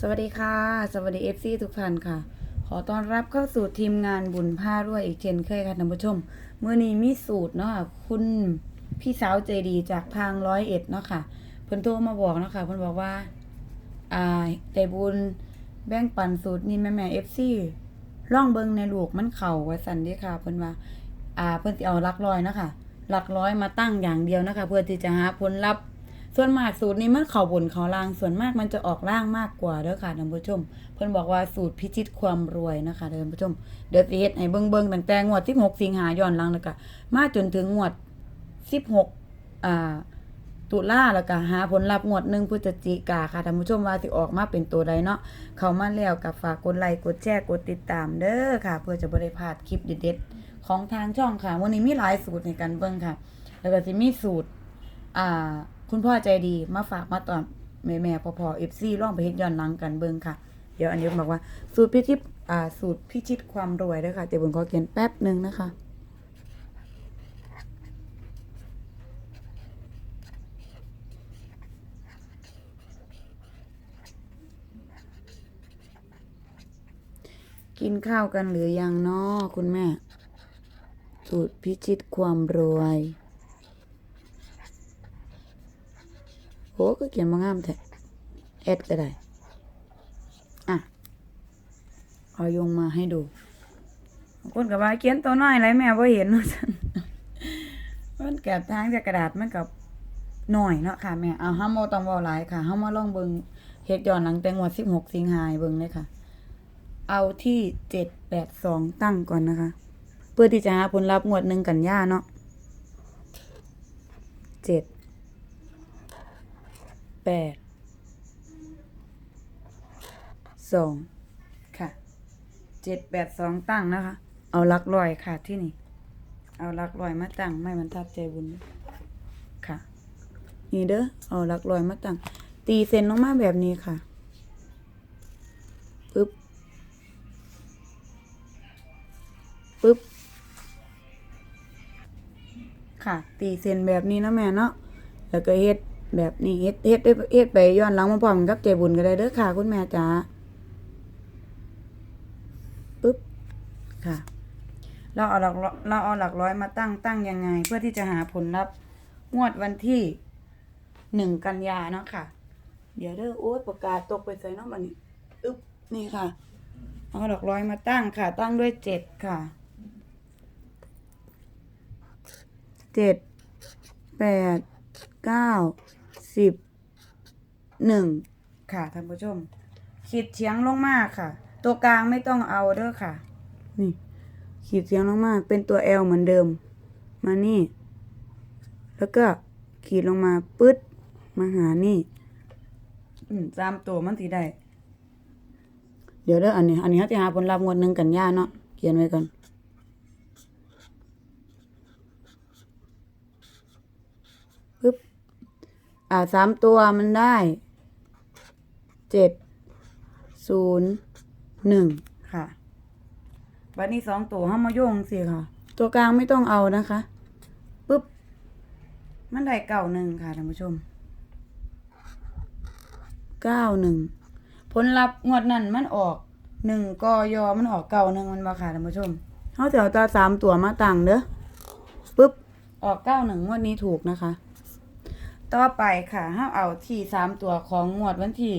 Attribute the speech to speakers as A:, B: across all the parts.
A: สวัสดีค่ะ สวัสดีเอฟซีทุกท่านค่ะ ขอต้อนรับเข้าสู่ทีมงานบุญผ้ารวยอีกเช่นเคยค่ะท่านผู้ชมเมื่อนี้มีสูตรเนาะค่ะคุณพี่สาวใจดีจากทางร้อยเอ็ดเนาะค่ะเพิ่นโทรมาบอกเนาะค่ะเพิ่นบอกว่า อ่าใจบุญแบ่งปันสูตรนี่แม่แม่เอฟซีล่องเบิงในลูกมันเข่าไว้สันดีค่ะเพิ่นว่า อ่าเพิ่นสิเอาหลักร้อยเนาะค่ะหลักร้อยมาตั้งอย่างเดียวนะคะ เพื่อที่จะหาผลลัพธ์ ส่วนมากสูตรนี้มันเข่าบนเข่าล่าง ส่วนมากมันจะออกล่างมากกว่าเด้อค่ะท่านผู้ชม เพิ่นบอกว่าสูตรพิชิตความรวยนะคะท่านผู้ชม เดี๋ยวสิเฮ็ดให้เบิ่งๆตั้งแต่งวด16สิงหาย้อนหลังแล้วก็มาจนถึงงวด16อ่าตุลาแล้วก็หาผลลัพธ์งวดหนึ่งพฤศจิกาค่ะท่านผู้ชมว่าสิออกมาเป็นตัวใดเนาะเข้ามาแล้วก็ฝากกดไลค์กดแชร์กดติดตามเด้อค่ะ เพื่อจะบ่ได้พลาดคลิปเด็ดๆของทางช่องค่ะ วันนี้มีหลายสูตรในการเบิ่งค่ะ แล้วก็สิมีสูตรอ่า คุณพ่อใจดีมาฝากมาตอนแม่แม่ๆพอพอเอฟซีร่องไปเฮ็ดย้อนหลังกันเบิ่งค่ะ เดี๋ยวอันนี้บอกว่า สูตรพิชิตอ่าสูตรพิชิตความรวยด้อค่ะเดี๋ยวผมขอเขียนแป๊บหนึ่งนะคะกินข้าวกันหรือยังเนาะคุณแม่ สูตรพิชิตความรวย โหก็เขียนมางามแท้แอดก็ได้ อะ เอายงมาให้ดูคนกับว่าเขียนตัวน้อยไรแม่ว่าเห็นว่าซั่นมันแกบทางจากกระดาษมันกับหน่อยเนาะค่ะแม่เอาห้ามโมต้องเวาหลายค่ะห้ามมาลองเบิงเฮ็ดย้อนหลังแต่งวัดสิบหกสิงหาเบิงเลยค่ะ เอาที่เจ็ดแปดสองตั้งก่อนนะคะ เพื่อที่จะหาผลลัพธ์งวดหนึ่งกันย่าเนาะเจ็ด แปดสองค่ะเจ็ดแปดสองตั้งนะคะ เอาลักลอยค่ะที่นี่ เอาลักลอยมาตั้งไม่มันทับใจบุญค่ะนี่เด้อเอาลักลอยมาตั้ง ตีเส้นลงมาแบบนี้ค่ะปึ๊บปึ๊บค่ะ ตีเส้นแบบนี้นะแม่เนาะแล้วก็เฮ็ด แบบนี้เฮ็ดเฮ็ดเฮ็ดไปย้อนหลังมาพร้อมกับเจบุญก็ได้เด้อค่ะ คุณแม่จ๋าปึ๊บค่ะ เราเอาหลักเราเอาหลักร้อยมาตั้งตั้งยังไง เพื่อที่จะหาผลลัพธ์งวดวันที่หนึ่งกันยาเนาะค่ะ เดี๋ยวเด้อโอ๊ยประกาศตกไปใส่เนาะบัดนี้อึ๊บนี่ค่ะ เอาหลักร้อยมาตั้งค่ะ ตั้งด้วยเจ็ดค่ะเจ็ดแปดเก้า สิบหนึ่งค่ะท่านผู้ชม ขีดเฉียงลงมาค่ะ ตัวกลางไม่ต้องเอาเด้อค่ะ นี่ ขีดเฉียงลงมาเป็นตัว L เหมือนเดิม มานี่ แล้วก็ขีดลงมาปึ๊ดมาหานี่อืมตามตัวมันสีได้ เดี๋ยวเด้ออันนี้ อันนี้เขาจะหาผลลัพธ์งวดหนึ่งกันยาเนาะเขียนไว้ก่อนปึ๊บ อ่าสามตัวมันได้เจ็ดศูนย์หนึ่งค่ะวันนี้สองตัวห้ามาโยงสิค่ะ ตัวกลางไม่ต้องเอานะคะปึ๊บ มันได้เก้าหนึ่งค่ะท่านผู้ชมเก้าหนึ่งผลลัพธ์งวดนั้นมันออกหนึ่งกอยอมันออกเก้าหนึ่งมันมาค่ะท่านผู้ชมเขาจะเอาตาสามตัวมาตั้งเด้อปึ๊บออกเก้าหนึ่งงวดนี้ถูกนะคะ ต่อไปค่ะห้าเอาที่สามตัวของงวดวันที่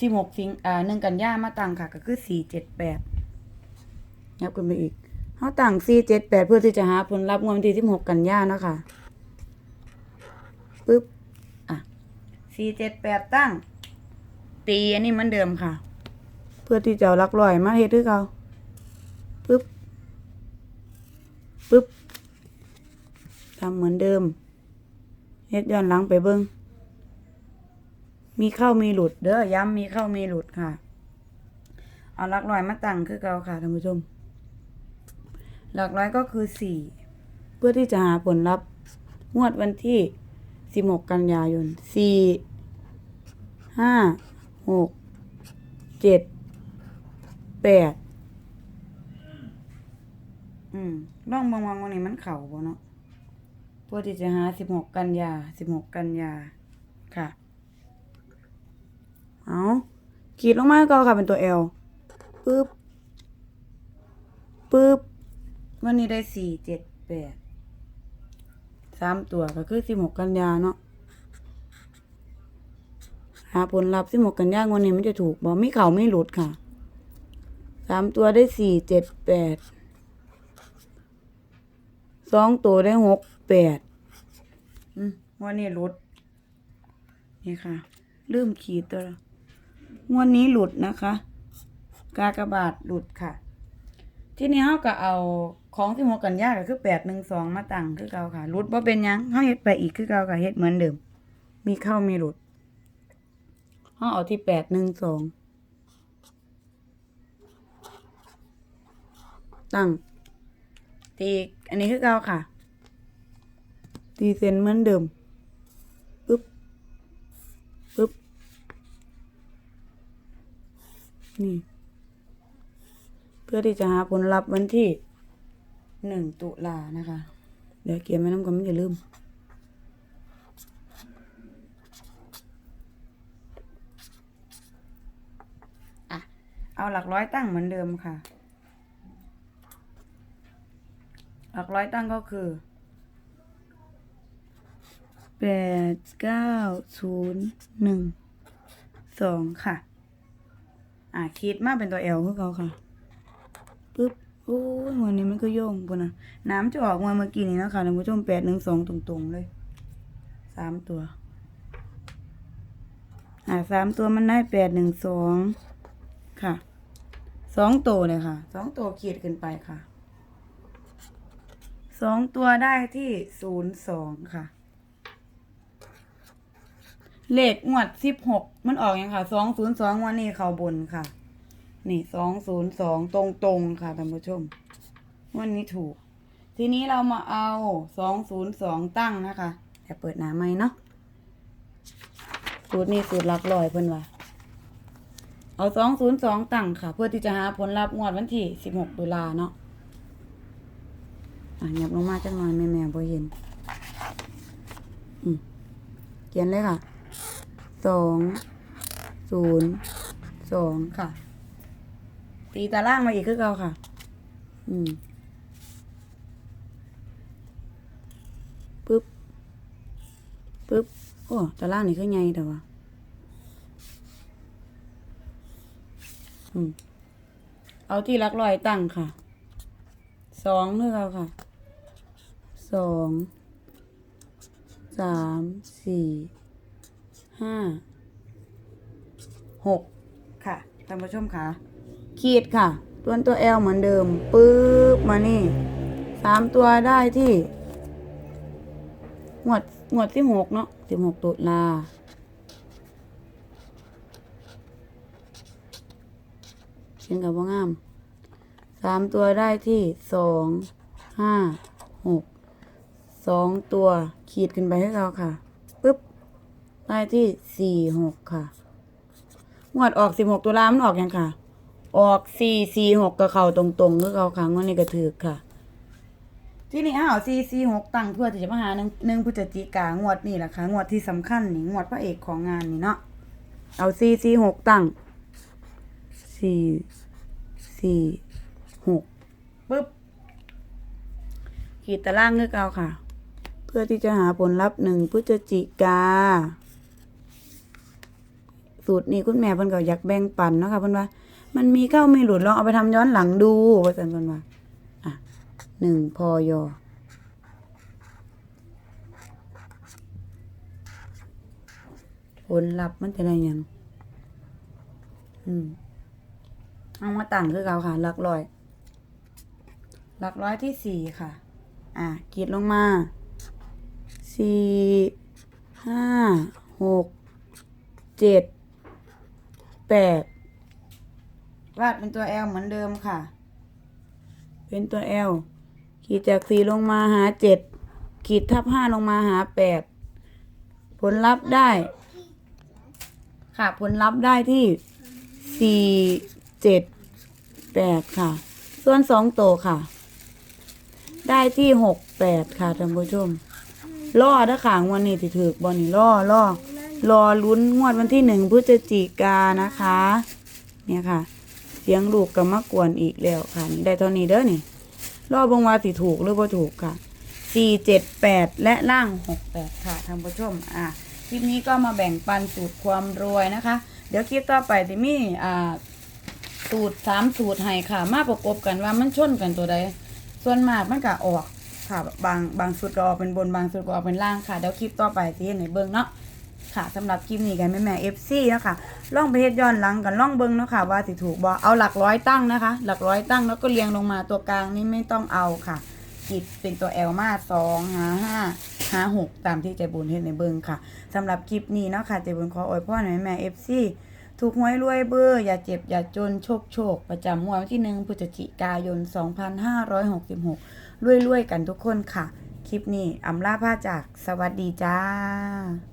A: สิบหกสิงอ่าหนึ่งกันยามาตั้งค่ะ ก็คือสี่เจ็ดแปดยับขึ้นไปอีกเขาตั้งสี่เจ็ดแปดเพื่อที่จะหาผลลัพธ์งวดวันที่สิบหกกันยาเนาะค่ะปึ๊บอะสี่เจ็ดแปดตั้ง ตีอันนี้เหมือนเดิมค่ะ เพื่อที่จะเอาหลักลอยมาเฮ็ดให้เขาปึ๊บปึ๊บทำเหมือนเดิม เฮ็ดย้อนหลังไปเบิ้งมีเข้ามีหลุดเด้อย้ำมีเข้ามีหลุดค่ะ เอาหลักร้อยมาตั้งคือเก่าค่ะท่านผู้ชม หลักร้อยก็คือสี่เพื่อที่จะหาผลลัพธ์งวดวันที่สิบหกกันยายนสี่ห้าหกเจ็ดแปดอืมล่องบางวันวันนี้มันเข่าบ่เนาะ พื่อที่จะหาสิบหกกันยาสิบหกกันยาค่ะ เอาขีดลงมาก็ค่ะเป็นตัว L ปึ๊บปึ๊บวันนี้ได้สี่เจ็ดแปดสามตัวก็คือสิบหกกันยาเนาะหาผลลัพธ์สิบหกกันยางวันนี้มันจะถูกบ่มีเข่าไม่หลุดค่ะสามตัวได้สี่เจ็ดแปดสองตัวได้หก แปดวันนี้หลุด นี่ค่ะ เริ่มขีดตัวแล้วงวดนี้หลุดนะคะ กากระบาทหลุดค่ะ ที่นี้เขาก็เอาของที่หมกันยากก็คือแปดหนึ่งสองมาตั้งคือเก่าค่ะหลุดว่าเป็นยังเขาเฮ็ดไปอีกคือเก่าค่ะเฮ็ดเหมือนเดิม มีเข้ามีหลุดเขาเอาที่แปดหนึ่งสองตั้งตีอันนี้คือเก่าค่ะ ตีเซนเหมือนเดิมปึ๊บปึ๊บนี่ เพื่อที่จะหาผลลัพธ์วันที่หนึ่งตุลานะคะ เดี๋ยวเกียร์ไม่น้ำกันไม่อย่าลืมอะเอาหลักร้อยตั้งเหมือนเดิมค่ะ หลักร้อยตั้งก็คือ แปดเก้าศูนย์หนึ่งสองค่ะ อะคิดมาเป็นตัว L คือเขาค่ะปึ๊บโอ้ยวันนี้มันก็โยงปุ่นนะน้ำจะออกมาเมื่อกี้นี้นะคะท่านผู้ชมแปดหนึ่งสองตรงๆเลยสามตัว อ่าสามตัวมันได้แปดหนึ่งสองค่ะสองตัวเลยค่ะสองตัวขีดขึ้นไปค่ะสองตัวได้ที่ศูนย์สองค่ะ เลขงวดสิบหกมันออกยังค่ะสองศูนย์สองวันนี้เขาบนค่ะ นี่สองศูนย์สองตรงตรงค่ะท่านผู้ชม วันนี้ถูก ทีนี้เรามาเอาสองศูนย์สองตั้งนะคะแต่เปิดหนาไหมเนาะสูตรนี้สูตรลักลอยเพิ่นว่าเอาสองศูนย์สองตั้งค่ะ เพื่อที่จะหาผลลัพธ์งวดวันที่สิบหกตุลาเนาะอะหยับลงมาจังหน่อยแม่แม่บ่เห็น อืมเขียนเลยค่ะ สองศูนย์สองค่ะ ตีตารางมาอีกคือเก่าค่ะ อืมปึ๊บปึ๊บโอ้ตารางนี่คือไงแต่ว่าอืมเอาที่รักลอยตั้งค่ะสองคือเก่าค่ะสองสามสี่ ห้าหกค่ะท่านผู้ชมค่ะ ขีดค่ะ ตัวตัว L เหมือนเดิมปึ๊บมานี่สามตัวได้ที่หวดหวดที่หกเนาะสิบหกตุลาเขียนกับว่างามสามตัวได้ที่สองห้าหกสองตัวขีดขึ้นไปให้เราค่ะ ได้ที่สี่หกค่ะงวดออกสิบหกตุลามันออกยังค่ะ ออกสี่สี่หกกับเขาตรงๆคือเขาค่ะงวดนี้ก็ถือค่ะ ที่นี่อ้าวสี่สี่หกตั้งเพื่อที่จะมาหาหนึ่งหนึ่งพฤศจิกางวดนี่แหละค่ะงวดที่สำคัญนี่งวดพระเอกของงานนี่เนาะเอาสี่สี่หกตั้งสี่สี่หกปึ๊บขีดตารางคือเก่าค่ะ เพื่อที่จะหาผลลัพธ์หนึ่งพฤศจิกา สูตรนี้คุณแม่เพิ่นก็อยากแบ่งปันเนาะค่ะเพิ่นว่า มันมีเข้าไม่หลุดลองเอาไปทำย้อนหลังดูว่าซั่นเพิ่นว่าอะหนึ่งพอยอผลลัพธ์มันจะได้ยังอืมเอามาตั้งคือเก่าค่ะหลักร้อย หลักร้อยที่สี่ค่ะ อะกีดลงมาสี่ห้าหกเจ็ด วาดเป็นตัว L เหมือนเดิมค่ะ เป็นตัว L ขีดจากสี่ลงมาหาเจ็ดขีดทับห้าลงมาหาแปดผลลัพธ์ได้ ค่ะ ผลลัพธ์ได้ที่สี่เจ็ดแปดค่ะ ส่วนสองโตวค่ะ ได้ที่หกแปดค่ะท่านผู้ชมล่อถ้าขางวันนี้ที่ถือบอลนี่ล่อล่อ รอลุ้นงวดวันที่หนึ่งพฤศจิกานะคะ เนี่ยค่ะ เสียงลูกกับมากวนอีกแล้วค่ะนี่ได้เท่านี้เด้อนี่รอบเบงวาสิถูกหรือบ่ถูกค่ะสี่เจ็ดแปดและล่างหกแปดค่ะท่านผู้ชมอะคลิปนี้ก็มาแบ่งปันสูตรความรวยนะคะ เดี๋ยวคลิปต่อไปจะมีอ่าสูตรสามสูตรให้ค่ะ มาประกบกันว่ามันชนกันตัวใดส่วนมากมันก็ออกค่ะบางบางสูตรก็ออกเป็นบนบางสูตรก็ออกเป็นล่างค่ะเดี๋ยวคลิปต่อไปที่ไหนเบิ่งเนาะ ค่ะสำหรับคลิปนี้กันแม่แม่เอฟซีนะคะล่องไปเฮ็ดย้อนหลังกันล่องเบิ่งเนาะค่ะว่าสิถูกบ่เอาหลักร้อยตั้งนะคะ หลักร้อยตั้งแล้วก็เรียงลงมาตัวกลางนี่ไม่ต้องเอาค่ะขีดเป็นตัวแอลมาสองหาห้าหาหกตามที่ใจบุญเฮ็ดในเบิ่งค่ะสำหรับคลิปนี้เนาะค่ะใจบุญขออวยพรให้แม่เอฟซีถูกหวยรวยเบอร์อย่าเจ็บอย่าจนโชคโชค ประจำวดวันที่หนึ่งพฤศจิกายน 2566รวยๆกันทุกคนค่ะ คลิปนี้อำลาผ้าจากสวัสดีจ้า